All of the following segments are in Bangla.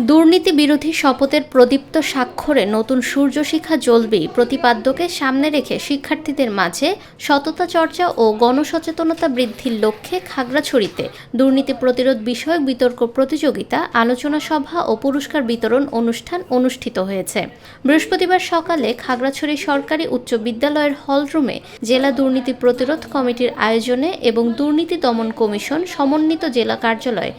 দুর্নীতি বিরোধী শপথের প্রদীপ্ত স্বাক্ষরে নতুন সূর্য শিখা জ্বলবেই প্রতিপাদ্যকে সামনে রেখে শিক্ষার্থীদের মাঝে সততা চর্চা ও গণসচেতনতা বৃদ্ধির লক্ষ্যে খাগড়াছড়িতে দুর্নীতি প্রতিরোধ বিষয়ক বিতর্ক প্রতিযোগিতা, আলোচনা সভা ও পুরস্কার বিতরণ অনুষ্ঠান অনুষ্ঠিত হয়েছে। বৃহস্পতিবার সকালে খাগড়াছড়ি সরকারি উচ্চ বিদ্যালয়ের হলরুমে জেলা দুর্নীতি প্রতিরোধ কমিটির আয়োজনে এবং দুর্নীতি দমন কমিশন সমন্বিত জেলা কার্যালয়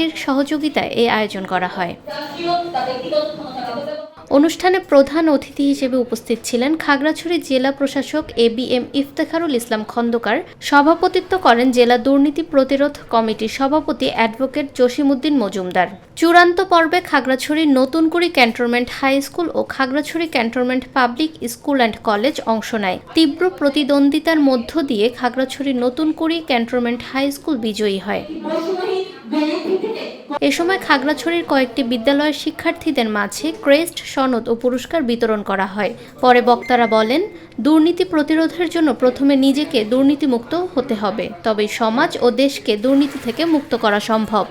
রাঙামাটির সহযোগিতায় এই আয়োজন করা হয়। অনুষ্ঠানে প্রধান অতিথি হিসেবে উপস্থিত ছিলেন খাগড়াছড়ি জেলা প্রশাসক A B M Iftekharul Islam Khandakar. সভাপতিত্ব করেন জেলা দুর্নীতি প্রতিরোধ কমিটির সভাপতি অ্যাডভোকেট জসিমউদ্দিন মজুমদার। চূড়ান্ত পর্বে খাগড়াছড়ির নতুনকুড়ি cantonment high school O Khagrachari cantonment public school and college অংশ নেয়। তীব্র প্রতিদ্বন্দ্বিতার মধ্য দিয়ে খাগড়াছড়ির নতুনকুড়ি ক্যান্টনমেন্ট হাই স্কুল বিজয়ী হয়। এ সময় খাগড়াছড়ির কয়েকটি বিদ্যালয়ের শিক্ষার্থীদের মাঝে ক্রেস্ট সনদ ও পুরস্কার বিতরণ করা হয়। পরে বক্তারা বলেন, দুর্নীতি প্রতিরোধের জন্য প্রথমে নিজেকে দুর্নীতিমুক্ত হতে হবে তবে সমাজ ও দেশকে দুর্নীতি থেকে মুক্ত করা সম্ভব।